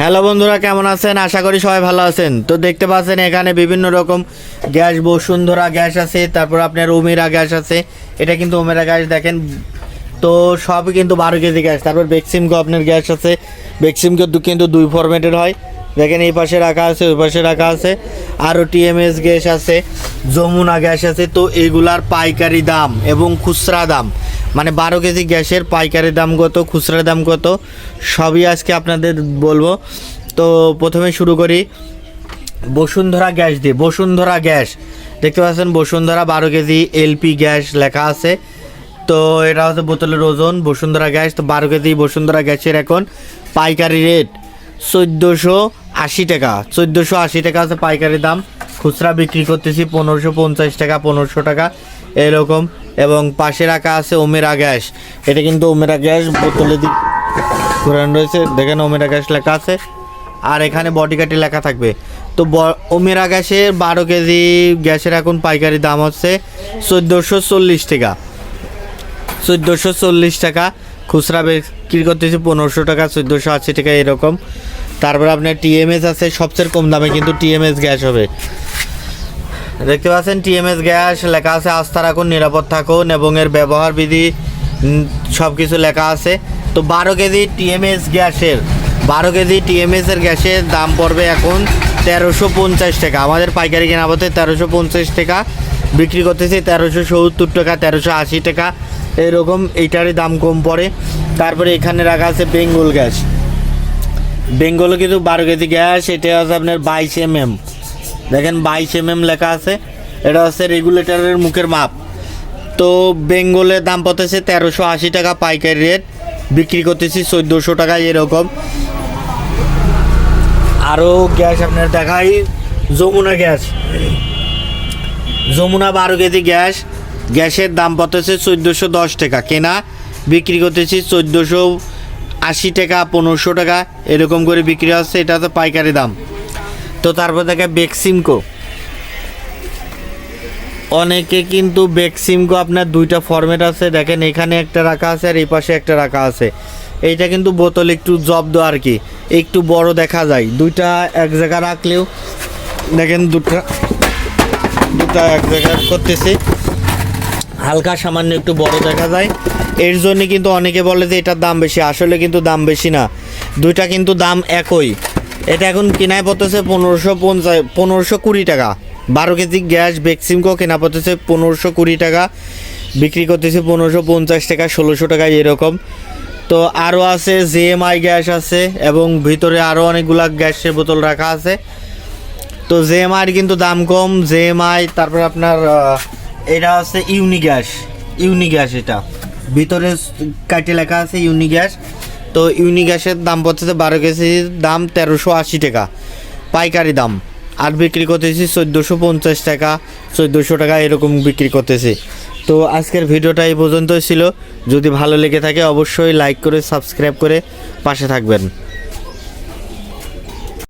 Hello বন্ধুরা, কেমন আছেন? আশা করি সবাই ভালো আছেন। তো দেখতে পাচ্ছেন এখানে বিভিন্ন রকম গ্যাস, বসুন্ধরা গ্যাস আছে, তারপর আপনার ওমেরা গ্যাস আছে। এটা কিন্তু ওমেরা গ্যাস, দেখেন। তো সবই কিন্তু বারো কেজি গ্যাস। তারপর বেক্সিমকো আপনার গ্যাস আছে। বেক্সিমকো কিন্তু দুই ফরম্যাটের হয়। দেখেন এই পাশে রাখা আছে, ওই পাশে রাখা আছে। আরও টিএমএস গ্যাস আছে, যমুনা গ্যাস আছে। তো এগুলার পাইকারি দাম এবং খুচরা দাম মানে বারো কেজি গ্যাসের পাইকারি দাম কত, খুচরা দাম কত, সবই আজকে আপনাদের বলব। তো প্রথমে শুরু করি, বসুন্ধরা গ্যাস দিয়ে, বসুন্ধরা গ্যাস। দেখতে পাচ্ছেন বসুন্ধরা বারো কেজি এলপি গ্যাস লেখা আছে। তো এটা হচ্ছে বোতলের ওজন, বসুন্ধরা গ্যাস। তো বারো কেজি বসুন্ধরা গ্যাসের এখন পাইকারি রেট চোদ্দোশো আশি টাকা। চোদ্দোশো আশি টাকা আছে পাইকারি দাম। খুচরা বিক্রি করতেছি পনেরোশো পঞ্চাশ টাকা, পনেরোশো টাকা। এরকম। এবং পাশে রাখা আছে ওমেরা গ্যাস। এটা কিন্তু ওমেরা গ্যাস বোতলে দিক ঘোরানো রয়েছে। দেখেন ওমেরা গ্যাস লেখা আছে। আর এখানে বডিগার্ডে লেখা থাকবে। তো ব- ওমেরা গ্যাসের বারো কেজি গ্যাসের এখন পাইকারি দাম হচ্ছে চোদ্দোশো চল্লিশ টাকা। চোদ্দোশো চল্লিশ টাকা। খুচরা বিক্রি করতেছি পনেরোশো টাকা, চোদ্দোশো আশি টাকা এরকম। তারপর আপনার টিএমএস আছে, সবচেয়ে কম দামে কিন্তু টিএমএস গ্যাস হবে। দেখতে পাচ্ছেন, টিএমএস গ্যাস লেখা আছে আস্থা রাখুন নিরাপদ থাকুন এবং এর ব্যবহার বিধি সব কিছু লেখা আছে। তো বারো কেজি টিএমএস গ্যাসের, বারো কেজি টিএমএস এর গ্যাসের দাম পড়বে এখন তেরোশো পঞ্চাশ টাকা। আমাদের পাইকারি কেনা পথে তেরোশো পঞ্চাশ টাকা, বিক্রি করতেছি তেরোশো সত্তর টাকা, তেরোশো আশি টাকা। এরকম এইটারই দাম কম পড়ে। তারপরে এখানে রাখা আছে বেঙ্গল গ্যাস। বেঙ্গলও কিন্তু বারো কেজি গ্যাস, এটা হচ্ছে আপনার বাইশ এম এম দেখেন বাইশ এম এম লেখা আছে। এটা হচ্ছে রেগুলেটরের মুখের মাপ। তো বেঙ্গলের দাম পড়তেছে তেরোশো আশি টাকা পাইকারি রেট বিক্রি করতেছি চোদ্দোশো টাকা এরকম। আরও গ্যাস আপনার দেখাই, যমুনা গ্যাস। যমুনা বারো কেজি গ্যাস, গ্যাসের দাম পড়তেছে চোদ্দোশো দশ টাকা। কেনা, বিক্রি করতেছি চোদ্দোশো আশি টাকা, পনেরোশো টাকা এরকম করে বিক্রি হচ্ছে। এটা তো পাইকারি দাম। তো তারপর দেখে বেক্সিমকো অনেকে কিন্তু বেক্সিমকো আপনার দুইটা ফরম্যাট আছে। দেখেন এখানে একটা রাখা আছে আর এই পাশে একটা রাখা আছে। এইটা কিন্তু বোতল একটু জব্দ আর কি। একটু বড় দেখা যায়। দুইটা এক জায়গা রাখলেও দেখেন দুটা দুটা এক জায়গায় করতেছি। হালকা সামান্য একটু বড় দেখা যায়। এর জন্য কিন্তু অনেকে বলে যে এটার দাম বেশি। আসলে কিন্তু দাম বেশি না। দুইটা কিন্তু দাম একই। এটা এখন কেনায় পড়তেছে পনেরোশো পঞ্চাশ, পনেরোশো কুড়ি টাকা। বারো কেজি গ্যাস ভ্যাকসিনকেও কেনা পড়তেছে পনেরোশো কুড়ি টাকা। বিক্রি করতেছে পনেরোশো পঞ্চাশ টাকা, ষোলোশো টাকা এরকম। তো আরও আছে জেএমআই গ্যাস আছে এবং ভিতরে আরও অনেকগুলা গ্যাসের বোতল রাখা আছে। তো জেএমআইয়ের কিন্তু দাম কম। জেএমআই তারপর আপনার এটা হচ্ছে ইউনি গ্যাস। ইউনি গ্যাস এটা। ভিতরে কাটে লেখা আছে ইউনি গ্যাস তো ইউনি গ্যাসের দাম পড়তেছে বারো কেজির দাম তেরোশো আশি টাকা, পাইকারি দাম। আর বিক্রি করতেছি চোদ্দোশো পঞ্চাশ টাকা, চোদ্দোশো টাকা এরকম বিক্রি করতেছি। তো আজকের ভিডিওটা এই পর্যন্তই ছিল। যদি ভালো লেগে থাকে অবশ্যই লাইক করে সাবস্ক্রাইব করে পাশে থাকবেন।